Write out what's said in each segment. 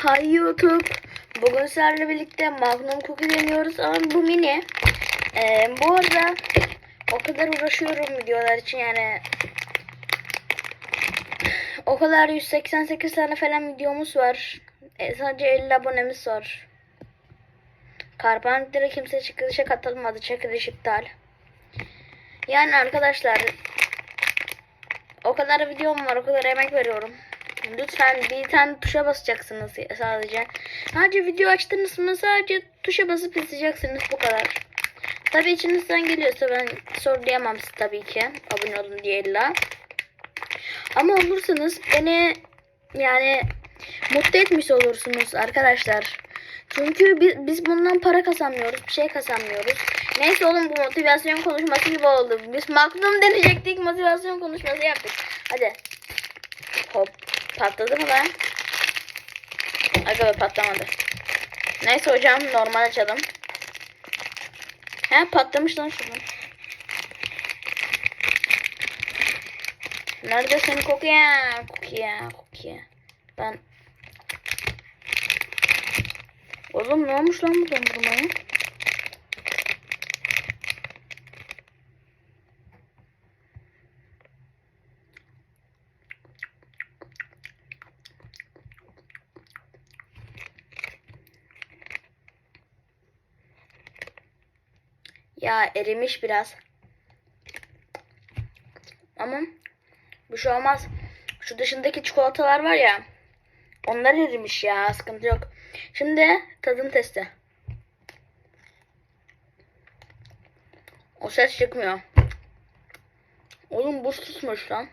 Hay YouTube. Bugün sizlerle birlikte Magnum Cookie deniyoruz ama bu mini. Ee, bu arada o kadar uğraşıyorum videolar için yani o kadar 188 tane falan videomuz var. E, sadece 50 abonemiz var. Karpanit'lere kimse çekilişe katılmadı. Çekiliş iptal. Yani arkadaşlar o kadar videom var, o kadar emek veriyorum. Lütfen bir tane tuşa basacaksınız sadece. Sadece video açtınız mı sadece tuşa basıp izleyeceksiniz bu kadar. Tabii içinizden geliyorsa ben sorgulayamam siz tabii ki. Abone olun diye illa. Ama olursanız beni yani mutlu etmiş olursunuz arkadaşlar. Çünkü biz, biz bundan para kazanmıyoruz. Bir şey kazanmıyoruz. Neyse oğlum bu motivasyon konuşması gibi oldu. Biz Magnum deneyecektik. Motivasyon konuşması yaptık. Hadi. Hop. Patladı mı lan? Aga be patlamadı. Neyse hocam normal açalım. He patlamış lan şuradan. Neredesin Kokuya? Kokuya, Kokuya. Ben... Oğlum ne olmuş lan bu dondurmaya? Ya erimiş biraz. Ama bir şey olmaz. Şu dışındaki çikolatalar var ya. Onlar erimiş ya. Sıkıntı yok. Şimdi tadım testi. O ses çıkmıyor. Oğlum buz tutmuş lan.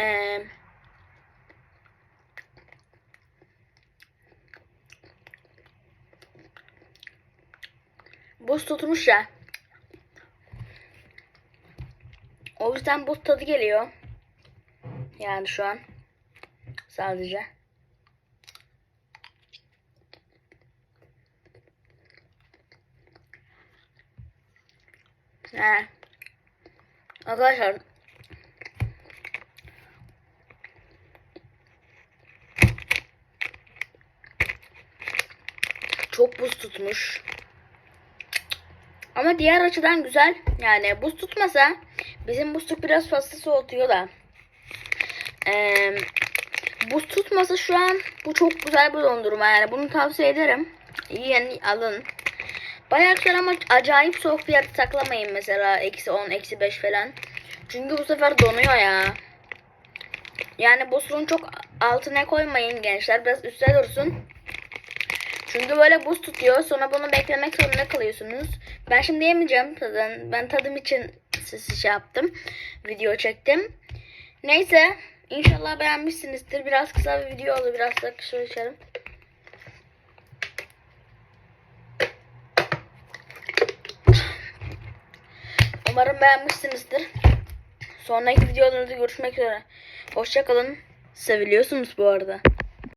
Eee Buz tutmuş ya. O yüzden buz tadı geliyor. Yani şu an. Sadece. He. Arkadaşlar. Çok buz tutmuş. Ama diğer açıdan güzel. Yani buz tutmasa bizim buzluk biraz fazla soğutuyor da. Ee, buz tutmasa şu an bu çok güzel bir dondurma yani bunu tavsiye ederim. İyi yani alın. Bayağı güzel ama acayip soğuk bir yerde saklamayın mesela. Eksi 10, eksi 5 falan. Çünkü bu sefer donuyor ya. Yani buzluğun çok altına koymayın gençler. Biraz üstte dursun. Çünkü böyle buz tutuyor. Sonra bunu beklemek zorunda kalıyorsunuz. Ben şimdi yemeyeceğim tadın. Ben tadım için sizi şey yaptım. Video çektim. Neyse. İnşallah beğenmişsinizdir. Biraz kısa bir video oldu. Biraz da kısa içerim. Umarım beğenmişsinizdir. Sonraki videolarda görüşmek üzere. Hoşçakalın. Seviliyorsunuz bu arada.